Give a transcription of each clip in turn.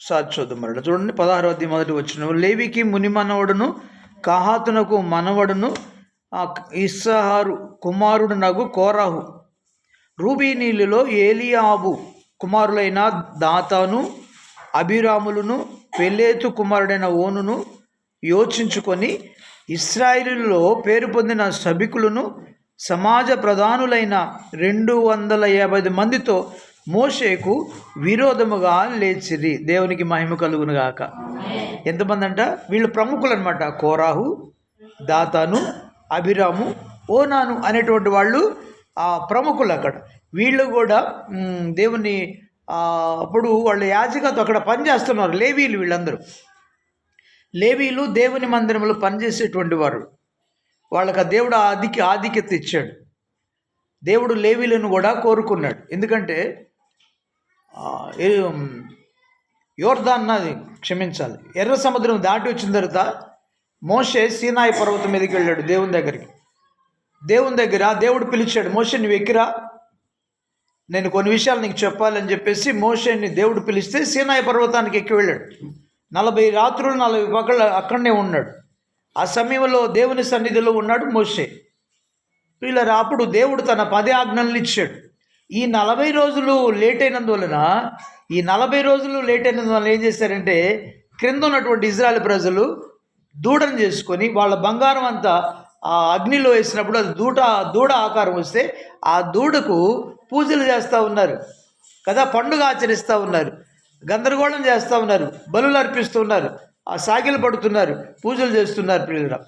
Sir చూద్దాం మరలా. చూడండి పదహారో అధ్యాయం మొదటి వచ్చిన లేవికి ముని మనవడును కహాతునకు మనవడును ఇస్సహారు కుమారుడు నగు కోరాహు. రూబీనీలులో ఏలియాబు కుమారులైన దాతాను అభిరాములను పెళ్ళేతు కుమారుడైన ఓనును యోచించుకొని ఇస్రాయిలులో పేరు పొందిన సభికులను సమాజ ప్రధానులైన రెండు వందల యాభై మందితో మోషేకు విరోధముగా లేచిరి. దేవునికి మహిమ కలుగునుగాక ఎంతమంది అంట వీళ్ళు ప్రముఖులు అనమాట కోరాహు దాతాను అభిరాము ఓనాను అనేటువంటి వాళ్ళు ఆ ప్రముఖులు అక్కడ వీళ్ళు కూడా దేవుని అప్పుడు వాళ్ళు యాజకతో అక్కడ పనిచేస్తున్నారు. లేవీలు వీళ్ళందరూ. లేవీలు దేవుని మందిరంలో పనిచేసేటువంటి వారు. వాళ్ళకి ఆ దేవుడు ఆధిక్య ఆధిక్యత ఇచ్చాడు. దేవుడు లేవీలను కూడా కోరుకున్నాడు. ఎందుకంటే యోర్దాన్ నది క్షమించాలి. ఎర్ర సముద్రం దాటి వచ్చిన తర్వాత మోషే సీనాయి పర్వతం మీదకి వెళ్ళాడు దేవుని దగ్గరికి. దేవుని దగ్గర దేవుడు పిలిచాడు మోషే నువ్వు ఎక్కిరా. నేను కొన్ని విషయాలు నీకు చెప్పాలని చెప్పేసి మోషేని దేవుడు పిలిస్తే సీనాయి పర్వతానికి ఎక్కి వెళ్ళాడు. నలభై రాత్రులు నలభై పగళ్ళు అక్కడనే ఉన్నాడు. ఆ సమయంలో దేవుని సన్నిధిలో ఉన్నాడు మోషే. వీళ్ళ అప్పుడు దేవుడు తన పది ఆజ్ఞలను ఇచ్చాడు. ఈ నలభై రోజులు లేట్ అయినందువలన ఈ నలభై రోజులు లేట్ అయినందువలన ఏం చేశారంటే క్రింద ఉన్నటువంటి ఇజ్రాయల్ ప్రజలు దూడను చేసుకొని వాళ్ళ బంగారం అంతా ఆ అగ్నిలో వేసినప్పుడు అది దూడ దూడ ఆకారం వస్తే ఆ దూడకు పూజలు చేస్తూ ఉన్నారు. కదా పండుగ ఆచరిస్తూ ఉన్నారు. గందరగోళం చేస్తూ ఉన్నారు. బలులు అర్పిస్తూ ఉన్నారు. ఆ సాగిలు పడుతున్నారు. పూజలు చేస్తున్నారు ప్రియులరా.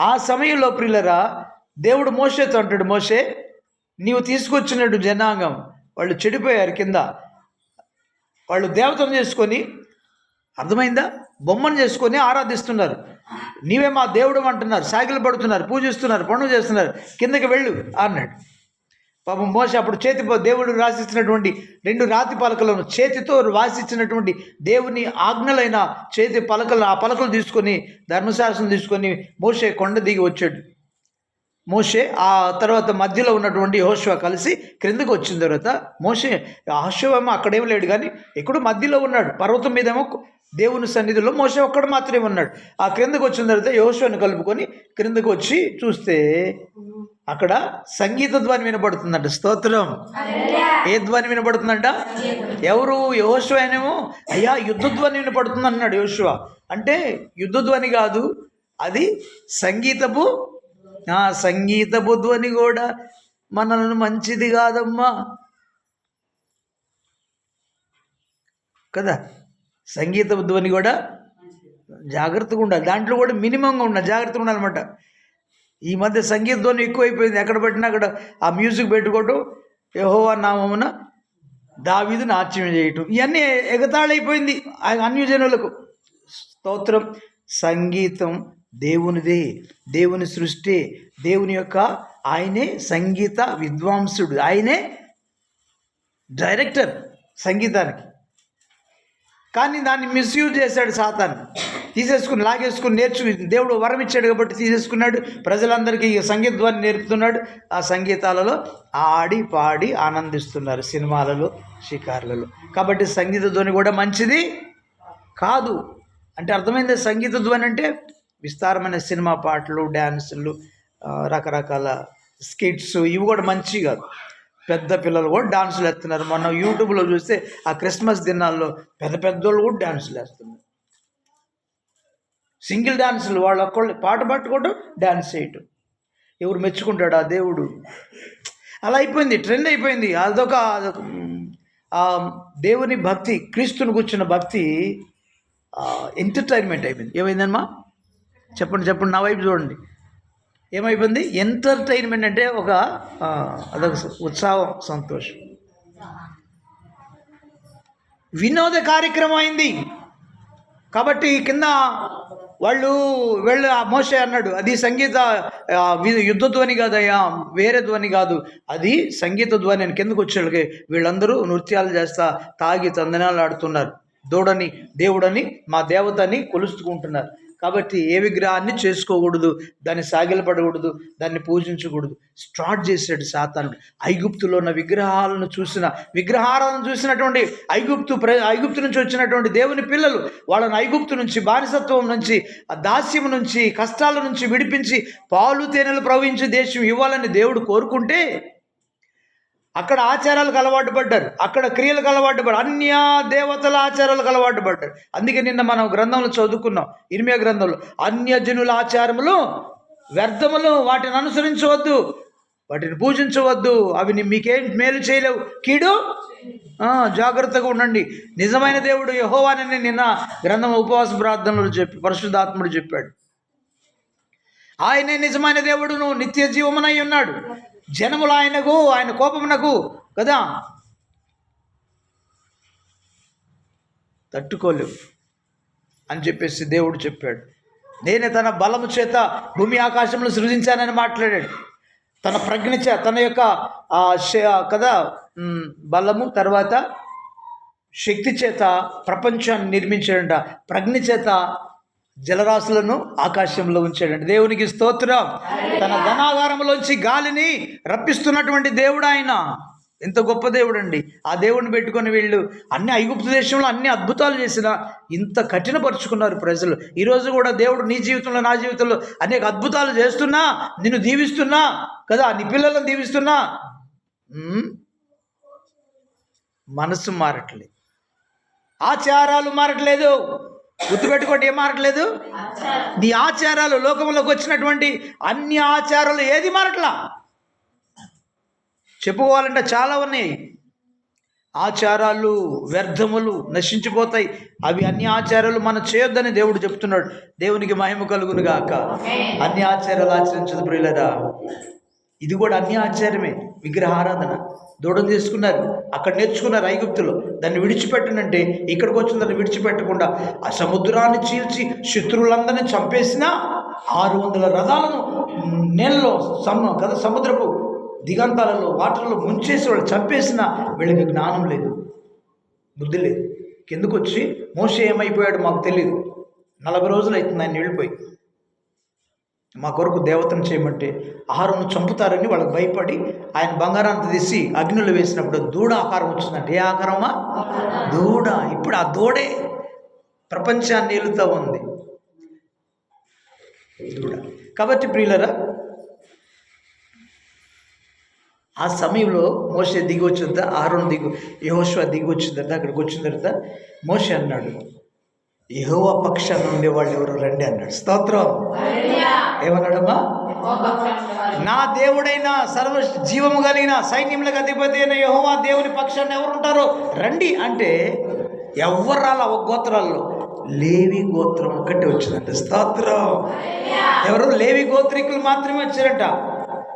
ఆ సమయంలో ప్రియులరా దేవుడు మోసేతో అంటాడు మోసే నీవు తీసుకొచ్చినట్టు జనాంగం వాళ్ళు చెడిపోయారు కింద. వాళ్ళు దేవతను చేసుకొని అర్థమైందా? బొమ్మను చేసుకొని ఆరాధిస్తున్నారు. నీవే మా దేవుడు అంటున్నారు సాగిలు పడుతున్నారు పూజిస్తున్నారు పండుగ చేస్తున్నారు కిందకి వెళ్ళు అన్నాడు. పాపం మోస అప్పుడు చేతి దేవుడు రాసిచ్చినటువంటి రెండు రాతి పలకలను చేతితో రాసిచ్చినటువంటి దేవుని ఆజ్ఞలైన చేతి పలకలు ఆ పలకలు తీసుకొని ధర్మశాస్త్రం తీసుకొని మోసే కొండ దిగి వచ్చాడు. మోషే ఆ తర్వాత మధ్యలో ఉన్నటువంటి యహోశివ కలిసి క్రిందకు వచ్చిన తర్వాత మోషే యహోశివేమో అక్కడేం లేడు కానీ ఎక్కడో మధ్యలో ఉన్నాడు. పర్వతం మీదేమో దేవుని సన్నిధిలో మోసే ఒక్కడు మాత్రమే ఉన్నాడు. ఆ క్రిందకు వచ్చిన తర్వాత యహోశివను కలుపుకొని క్రిందకు వచ్చి చూస్తే అక్కడ సంగీత ధ్వని వినపడుతుందంట స్తోత్రం. ఏ ధ్వని వినపడుతుందంట ఎవరు? యహోశివ అయినేమో అయ్యా యుద్ధ ధ్వని వినపడుతుంది అన్నాడు యహోశివ అంటే యుద్ధ ధ్వని కాదు అది సంగీతపు ఆ సంగీతపు ధ్వని కూడా మనల్ని మంచిది కాదమ్మా. కదా? సంగీతపు ధ్వని కూడా జాగ్రత్తగా ఉండాలి. దాంట్లో కూడా మినిమంగా ఉండాలి. జాగ్రత్తగా ఉండాలన్నమాట ఈ మధ్య సంగీత ధ్వని ఎక్కువైపోయింది. ఎక్కడ పెట్టినా అక్కడ ఆ మ్యూజిక్ పెట్టుకోవటం యహోవా నామమున దావీదు నాట్యం చేయటం. ఇవన్నీ ఎగతాళైపోయింది అన్యజనులకు. స్తోత్రం. సంగీతం దేవునిదే దేవుని సృష్టి దేవుని యొక్క ఆయనే సంగీత విద్వాంసుడు ఆయనే డైరెక్టర్ సంగీతానికి. కానీ దాన్ని మిస్యూజ్ చేశాడు సాతాను. తీసేసుకుని లాగేసుకుని నేర్చు దేవుడు వరం ఇచ్చాడు కాబట్టి తీసేసుకున్నాడు. ప్రజలందరికీ ఈ సంగీత నేర్పుతున్నాడు. ఆ సంగీతాలలో ఆడి పాడి ఆనందిస్తున్నారు సినిమాలలో షికార్లలో. కాబట్టి సంగీత ధ్వని కూడా మంచిది కాదు. అంటే అర్థమైంది సంగీత ధ్వని అంటే విస్తారమైన సినిమా పాటలు డ్యాన్సులు రకరకాల స్కిట్స్ ఇవి కూడా మంచి కాదు. పెద్ద పిల్లలు కూడా డాన్సులు వేస్తున్నారు. మొన్న యూట్యూబ్లో చూస్తే ఆ క్రిస్మస్ దినాల్లో పెద్ద పెద్దోళ్ళు కూడా డాన్సులు వేస్తున్నారు. సింగిల్ డాన్సులు వాళ్ళు ఒక్కళ్ళు పాట పట్టుకోవడం డాన్స్ చేయటం. ఎవరు మెచ్చుకుంటాడు? ఆ దేవుడు. అలా అయిపోయింది ట్రెండ్ అయిపోయింది. అదొక అదొక ఆ దేవుని భక్తి క్రీస్తుని కూర్చున్న భక్తి ఎంటర్టైన్మెంట్ అయిపోయింది. ఏమైందమ్మా? చెప్పండి చెప్పండి నా వైపు చూడండి. ఏమైపోయింది? ఎంటర్టైన్మెంట్ అంటే ఒక అదొక ఉత్సాహం సంతోషం. వినోద కార్యక్రమం అయింది. కాబట్టి కింద వాళ్ళు వెళ్ళ ఆ మోసే అన్నాడు అది సంగీత యుద్ధ ధ్వని కాదయ్యా వేరే ధ్వని కాదు. అది సంగీత ధ్వని అని కిందకు వచ్చేళ్ళకి వీళ్ళందరూ నృత్యాలు చేస్తా తాగి తందనాలు ఆడుతున్నారు. దూడని దేవుడని మా దేవతని కొలుచుకుంటున్నారు కాబట్టి ఏ విగ్రహాన్ని చేసుకోకూడదు దాన్ని సాగిలపడకూడదు దాన్ని పూజించకూడదు. స్టార్ట్ చేశాడు సాతానుడు. ఐగుప్తులో ఉన్న విగ్రహాలను చూసిన విగ్రహాలను చూసినటువంటి ఐగుప్తు ప్ర ఐగుప్తు నుంచి వచ్చినటువంటి దేవుని పిల్లలు వాళ్ళని ఐగుప్తు నుంచి బానిసత్వం నుంచి ఆ దాస్యం నుంచి కష్టాల నుంచి విడిపించి పాలు తేనెలు ప్రవహించే దేశం ఇవ్వాలని దేవుడు కోరుకుంటే అక్కడ ఆచారాలకు అలవాటు పడ్డారు. అక్కడ క్రియలకు అలవాటు పడ్డారు. అన్య దేవతల ఆచారాలకు అలవాటు పడ్డారు. అందుకే నిన్న మనం గ్రంథంలో చదువుకున్నాం. ఇనిమే గ్రంథంలో అన్యజనుల ఆచారములు వ్యర్థములు వాటిని అనుసరించవద్దు. వాటిని పూజించవద్దు. అవి మీకేం మేలు చేయలేవు. కీడు? జాగ్రత్తగా ఉండండి. నిజమైన దేవుడు యహోవానని నిన్న గ్రంథం ఉపవాస ప్రార్థనలు చెప్పి పరిశుద్ధాత్ముడు చెప్పాడు. ఆయనే నిజమైన దేవుడును నిత్య జీవమునై ఉన్నాడు. జనములు ఆయనకు ఆయన కోపమునకు కదా? తట్టుకోలేవు. అని చెప్పేసి దేవుడు చెప్పాడు. నేనే తన బలము చేత భూమి ఆకాశంలో సృజించానని మాట్లాడాడు. తన ప్రజ్ఞ తన యొక్క శ- కదా? బలము తర్వాత శక్తి చేత ప్రపంచాన్ని నిర్మించాడంట. ప్రజ్ఞ చేత జలరాశులను ఆకాశంలో ఉంచాడంట దేవునికి స్తోత్రం. తన ధనాగారంలోంచి గాలిని రప్పిస్తున్నటువంటి దేవుడు ఆయన. ఎంత గొప్ప దేవుడు అండి ఆ దేవుడిని పెట్టుకొని వీళ్ళు అన్ని ఐగుప్తు దేశంలో అన్ని అద్భుతాలు చేసిన ఇంత కఠినపరుచుకున్నారు ప్రజలు. ఈరోజు కూడా దేవుడు నీ జీవితంలో నా జీవితంలో అనేక అద్భుతాలు చేస్తున్నా నిన్ను దీవిస్తున్నా కదా నీ పిల్లలను దీవిస్తున్నా. మనసు మారట్లేదు. ఆచారాలు మారట్లేదు. గుర్తుపెట్టుకోండి ఏం మారట్లేదు? నీ ఆచారాలు లోకంలోకి వచ్చినటువంటి అన్ని ఆచారాలు ఏది మారట్లా? చెప్పుకోవాలంటే చాలా ఉన్నాయి. ఆచారాలు వ్యర్థములు నశించిపోతాయి. అవి అన్ని ఆచారాలు మనం చేయొద్దని దేవుడు చెప్తున్నాడు. దేవునికి మహిమ కలుగును గాక అన్ని ఆచారాలు ఆచరించదు ప్రియులరా. ఇది కూడా అన్ని ఆచార్యమే విగ్రహారాధన. దూడం చేసుకున్నారు అక్కడ నేర్చుకున్నారు ఐగుప్తులు. దాన్ని విడిచిపెట్టనంటే ఇక్కడికి వచ్చిన దాన్ని విడిచిపెట్టకుండా ఆ సముద్రాన్ని చీల్చి శత్రువులందరినీ చంపేసినా ఆరు వందల రథాలను నెలలో సమ కదా సముద్రపు దిగంతాలలో వాటర్లో ముంచేసి వాళ్ళు చంపేసిన వీళ్ళకి జ్ఞానం లేదు బుద్ధి లేదు. కిందకు వచ్చి మోస ఏమైపోయాడు మాకు తెలియదు నలభై రోజులు అవుతుంది ఆయన వెళ్ళిపోయి. మా కొరకు దేవతను చేయమంటే ఆహారం చంపుతారని వాళ్ళకి భయపడి ఆయన బంగారాన్ని తీసి అగ్నిలో వేసినప్పుడు దూడ ఆకారం వచ్చిందంటే ఏ ఆకారమా? దూడ. ఇప్పుడు ఆ దూడే ప్రపంచాన్ని ఏలుతూ ఉంది. దూడ. కాబట్టి ప్రియులరా ఆ సమయంలో మోసే దిగి వచ్చిన తర్వాత ఆరోన్ దిగు యహోశ్వ దిగి వచ్చిన తర్వాత అక్కడికి వచ్చిన తర్వాత మోసే అన్నాడు యహోవ పక్షాన్ని ఉండే వాళ్ళు ఎవరు? రండి అన్నాడు. స్తోత్రం. ఏమన్నాడమ్మా? నా దేవుడైన సర్వ జీవము కలిగిన సైన్యములకు అధిపతి అయిన యహోవా దేవుని పక్షాన్ని ఎవరు ఉంటారో రండి అంటే ఎవరు రాలా ఒక గోత్రాల్లో లేవి గోత్రం ఒక్కటే వచ్చిందంట. స్తోత్రం. ఎవరు? లేవి గోత్రికులు మాత్రమే వచ్చారంట.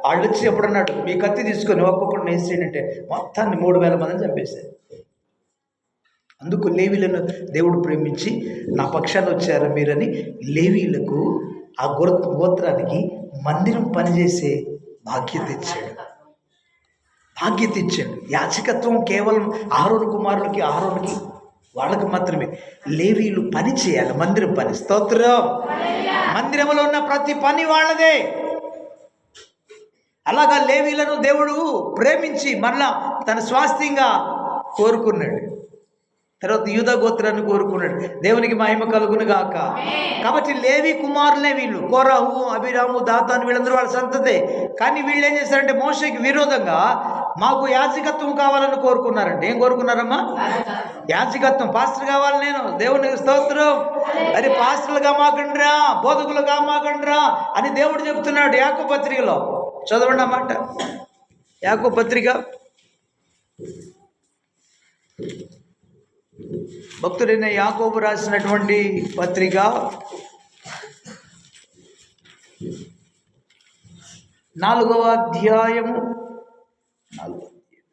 వాళ్ళు వచ్చి ఎప్పుడన్నాడు? మీ కత్తి తీసుకొని ఒక్కొక్కడిని వేసేయంటే మొత్తాన్ని మూడు వేల మందిని చంపేశారు. అందుకు లేవీలను దేవుడు ప్రేమించి నా పక్షాన వచ్చారా మీరని లేవీలకు ఆ గోత్ర గోత్రానికి మందిరం పనిచేసే బాధ్యత ఇచ్చాడు బాధ్యత ఇచ్చాడు యాచకత్వం కేవలం ఆరోను కుమారులకి ఆరోనికి వాళ్ళకి మాత్రమే. లేవీలు పని చేయాలి మందిరం పని. స్తోత్రం. మందిరంలో ఉన్న ప్రతి పని వాళ్ళదే. అలాగా లేవీలను దేవుడు ప్రేమించి మరలా తన స్వాస్థ్యంగా కోరుకున్నాడు. తర్వాత యూద గోత్రాన్ని కోరుకున్నాడు. దేవునికి మహిమ కలుగును గాక. కాబట్టి లేవి కుమారులే వీళ్ళు. కోరాహు అభిరాము దాతాను వీళ్ళందరూ వాళ్ళ సంతతే. కానీ వీళ్ళు ఏం చేశారంటే మోసకి విరోధంగా మాకు యాజకత్వం కావాలని కోరుకున్నారంటే ఏం కోరుకున్నారమ్మా? యాజకత్వం. పాస్టర్ కావాలి నేను. దేవునికి స్తోత్రం. అరే పాస్టర్లుగా మాకండ్రా బోధకులుగా మాకండ్రా అని దేవుడు చెప్తున్నాడు యాకో పత్రికలో. చదవండి అన్నమాట యాకో పత్రిక భక్తుడైన యాకోబు రాసినటువంటి పత్రిక నాలుగవ అధ్యాయము. నాలుగవ అధ్యాయం.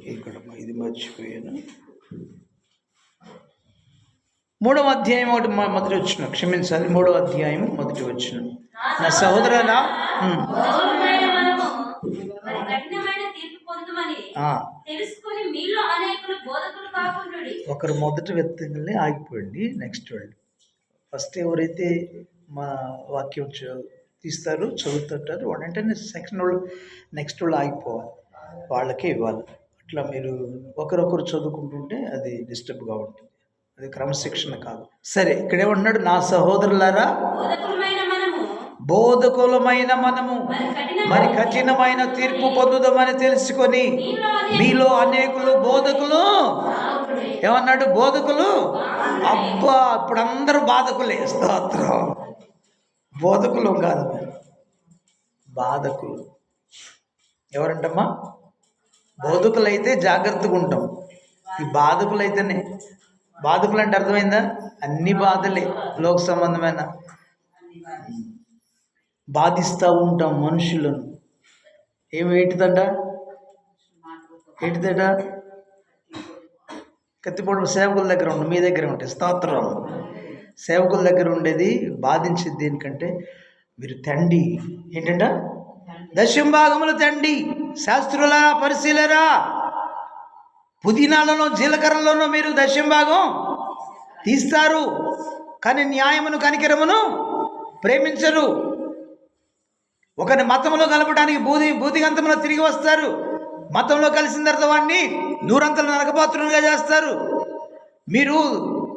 ఇక్కడ ఇది మర్చిపోయాను. మూడవ అధ్యాయం ఒకటి మొదటి వచ్చిన క్షమించాలి మూడవ అధ్యాయం మొదటి వచ్చిన. నా సహోదరులా తెలుసుకుని మీలో అనేకులు బోధకులు కాకుండుడి. ఒకరు మొదటి వ్యక్తిని ఆగిపోయింది నెక్స్ట్ వాళ్ళు. ఫస్ట్ ఎవరైతే మా వాక్యం తీస్తారో చదువుతుంటారో వాళ్ళు వెంటనే సెకండ్ వాళ్ళు నెక్స్ట్ వాళ్ళు ఆగిపోవాలి. వాళ్ళకే ఇవ్వాలి. అట్లా మీరు ఒకరొకరు చదువుకుంటుంటే అది డిస్టర్బ్గా ఉంటుంది. అది క్రమశిక్షణ కాదు. సరే ఇక్కడ ఏమంటున్నాడు నా సహోదరులారా బోధకులమైన మనము మరి కఠిన మరి కఠినమైన తీర్పు పొందుదామని తెలుసుకొని మీలో మీలో అనేకులు బోధకులు. ఏమన్నాడు? బోధకులు? అబ్బా ఇప్పుడు అందరూ బాధకులే. స్తోత్రం. బోధకులు కాదు. బాధకులు. ఎవరంటమ్మా? బోధకులైతే జాగ్రత్తగా ఉంటాం. ఈ బాధకులైతేనే. బాధకులు అంటే అర్థమైందా? అన్ని బాధలే. లోక సంబంధమైన. బాధిస్తూ ఉంటాం మనుషులను. ఏమి ఏంటిదంట? ఏంటిదట? కత్తిపోవడం సేవకుల దగ్గర ఉండి మీ దగ్గర ఉంటాయి స్తోత్రం. సేవకుల దగ్గర ఉండేది బాధించేది దేనికంటే మీరు తండి ఏంటంట? దశం భాగములు తండి శాస్త్రులరా పరిశీలరా? పుదీనాలలో జీలకర్రలోనూ మీరు దశం భాగం తీస్తారు కానీ న్యాయమును కనికరమును ప్రేమించరు. ఒకరి మతంలో కలపడానికి బూది బూదిగంతంలో తిరిగి వస్తారు. మతంలో కలిసిన తర్వాత వాడిని నూరంతలు నరకపాత్రులుగా చేస్తారు. మీరు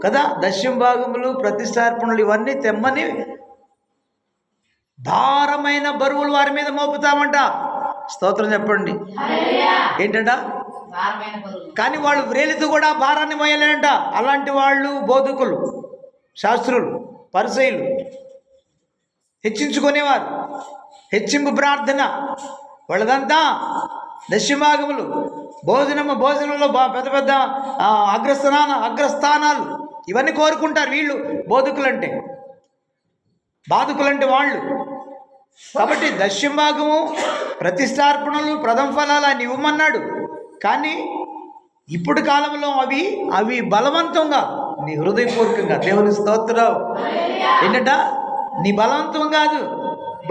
కదా దశ్యం భాగములు ప్రతిష్టార్పణలు ఇవన్నీ తెమ్మని భారమైన బరువులు వారి మీద మోపుతామంట. స్తోత్రం చెప్పండి. ఏంటంట? కానీ వాళ్ళు వ్రేలితో కూడా భారాన్ని మోయలేంట అలాంటి వాళ్ళు బోధకులు శాస్త్రులు పరిసయులు హెచ్చించుకునేవారు. హెచ్చింపు ప్రార్థన. వాళ్ళదంతా దశమాగములు భోజనము భోజనంలో బా పెద్ద పెద్ద అగ్రస్థాన అగ్రస్థానాలు. ఇవన్నీ కోరుకుంటారు వీళ్ళు బోధకులంటే. బాధకులంటే వాళ్ళు. కాబట్టి దశంభాగము ప్రతిష్టార్పణలు ప్రథమ ఫలాలు ఆయన ఇవ్వమన్నాడు. కానీ ఇప్పుడు కాలంలో అవి అవి బలవంతంగా నీ హృదయపూర్వకంగా దేవుని స్తోత్రం. ఏంటంట నీ బలవంతం కాదు.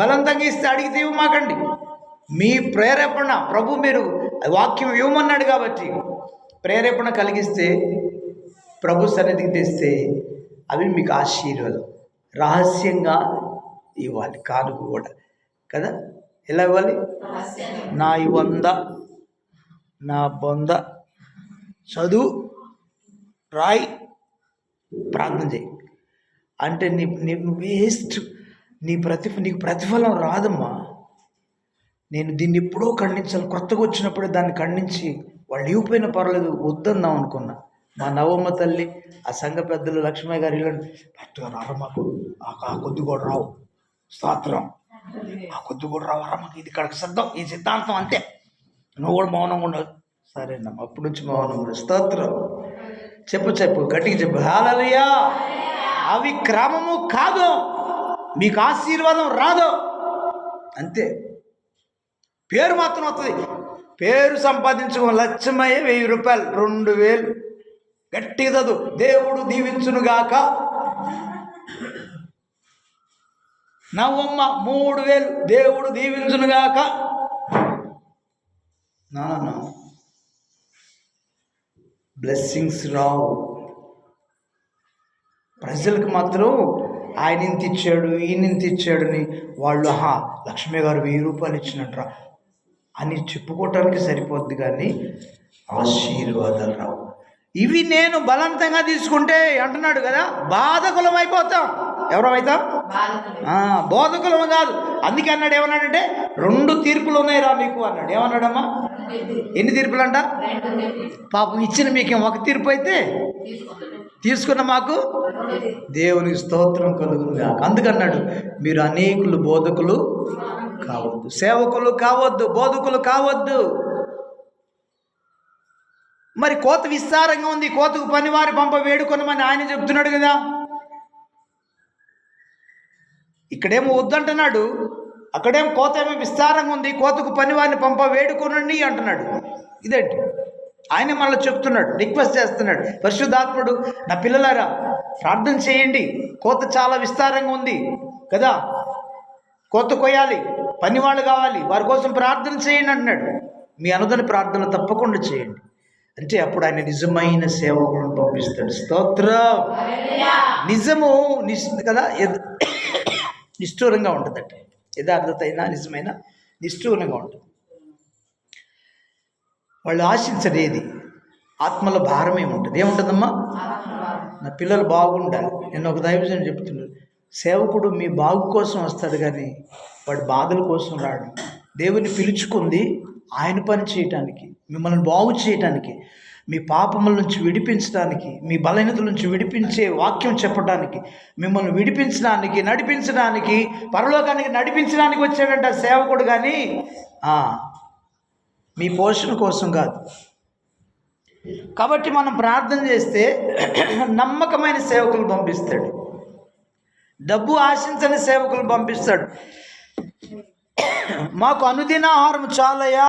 బలవంతంగా ఇస్తే అడిగితే ఇవ్వమాకండి. మీ ప్రేరేపణ ప్రభు మీరు వాక్యం ఇవ్వమన్నాడు కాబట్టి ప్రేరేపణ కలిగిస్తే ప్రభు సన్నిధికి తెస్తే అవి మీకు ఆశీర్వాదం. రహస్యంగా ఇవ్వాలి కానుక కూడా. కదా? ఎలా ఇవ్వాలి? నా ఈ వంద నా బొంద. చదువు రాయి ప్రార్థన చేయి. అంటే నీ నీ వేస్ట్ నీ ప్రతిఫ నీకు ప్రతిఫలం రాదమ్మా. నేను దీన్ని ఎప్పుడో ఖండించాలి. కొత్తగా వచ్చినప్పుడే దాన్ని ఖండించి వాళ్ళు ఇవ్వపోయినా పర్వాలేదు వద్దందాం అనుకున్నా. మా నవమ్మ తల్లి ఆ సంఘ పెద్దలు లక్ష్మయ్య గారు ఇల్లు పట్టుగా రారా మాకు ఆ కొద్ది కూడా రావు. స్తోత్రం. ఆ కొద్ది కూడా రావు రా మాకు? ఇది కడక సిద్ధం. ఈ సిద్ధాంతం అంతే. నువ్వు కూడా మౌనంగా ఉండవు సరేనమ్మా. అప్పటి నుంచి మౌనం ఉండదు స్తోత్రం. చెప్పు చెప్పు. గట్టిగా చెప్పు. హాలలుయా. అవి క్రమము కాదు. మీకు ఆశీర్వాదం రాదు. అంతే. పేరు మాత్రం వస్తుంది పేరు సంపాదించుకో లక్ష్యమయ్యే వెయ్యి రూపాయలు రెండు వేలు. గట్టిగా దేవుడు దీవించునుగాక నవ్వమ్మ మూడు వేలు. దేవుడు దీవించునుగాక నా బ్లెస్సింగ్స్ రావు. ప్రజలకు మాత్రం ఆయన ఇంత ఇచ్చాడు ఈయన ఇంత ఇచ్చాడని వాళ్ళు ఆహా లక్ష్మి గారు వెయ్యి రూపాయలు ఇచ్చినట్రా అని చెప్పుకోవటానికి సరిపోద్ది కానీ ఆశీర్వాదాలు రావు. ఇవి నేను బలవంతంగా తీసుకుంటే అంటున్నాడు కదా బాధకులం అయిపోతాం. ఎవరమైతాం బోధకులం. కాదు. అందుకే అన్నాడు ఏమన్నాడంటే రెండు తీర్పులు ఉన్నాయి రా మీకు అన్నాడు. ఏమన్నాడమ్మా? ఎన్ని తీర్పులు. అంట పాపం ఇచ్చిన మీకు ఒక తీర్పు అయితే తీసుకున్న మాకు దేవునికి స్తోత్రం కలుగునుగా అందుకన్నాడు మీరు అనేకులు బోధకులు కావద్దు. సేవకులు కావద్దు బోధకులు కావద్దు. మరి కోత విస్తారంగా ఉంది కోతకు పనివారి పంప వేడుకొనమని ఆయన చెప్తున్నాడు కదా. ఇక్కడేమో వద్దంటున్నాడు అక్కడేం కోత ఏమో విస్తారంగా ఉంది కోతకు పనివారిని పంప వేడుకొనండి అంటున్నాడు. ఇదేంటి? ఆయన మళ్ళీ చెప్తున్నాడు రిక్వెస్ట్ చేస్తున్నాడు. పరిశుద్ధాత్ముడు నా పిల్లలారా ప్రార్థన చేయండి. కోత చాలా విస్తారంగా ఉంది కదా? కోత కొయ్యాలి పనివాళ్ళు కావాలి. వారి కోసం ప్రార్థన చేయండి అంటున్నాడు. మీ అనుదిన ప్రార్థన తప్పకుండా చేయండి. అంటే అప్పుడు ఆయన నిజమైన సేవకులను పంపిస్తాడు. స్తోత్రం. నిజము నిస్ కదా? నిష్ఠూరంగా ఉంటుందట యథార్థత అయినా నిజమైన నిష్ఠూరంగా ఉంటుంది వాళ్ళు ఆశించడేది ఆత్మల భారం ఏముంటుంది ఏముంటుందమ్మా? నా పిల్లలు బాగుండాలి. నేను ఒక దైవజనం చెప్తున్నాను. సేవకుడు మీ బాగు కోసం వస్తాడు కానీ వాడి బాధల కోసం రాడు. దేవుని పిలుచుకుంది ఆయన పని చేయటానికి మిమ్మల్ని బాగు చేయటానికి మీ పాపముల నుంచి విడిపించడానికి మీ బలహీనతల నుంచి విడిపించే వాక్యం చెప్పడానికి మిమ్మల్ని విడిపించడానికి నడిపించడానికి పరలోకానికి నడిపించడానికి వచ్చాడంట సేవకుడు కానీ మీ పోషణ కోసం కాదు. కాబట్టి మనం ప్రార్థన చేస్తే నమ్మకమైన సేవకులు పంపిస్తాడు. డబ్బు ఆశించని సేవకులు పంపిస్తాడు. మాకు అనుదిన ఆహారం చాలయ్యా.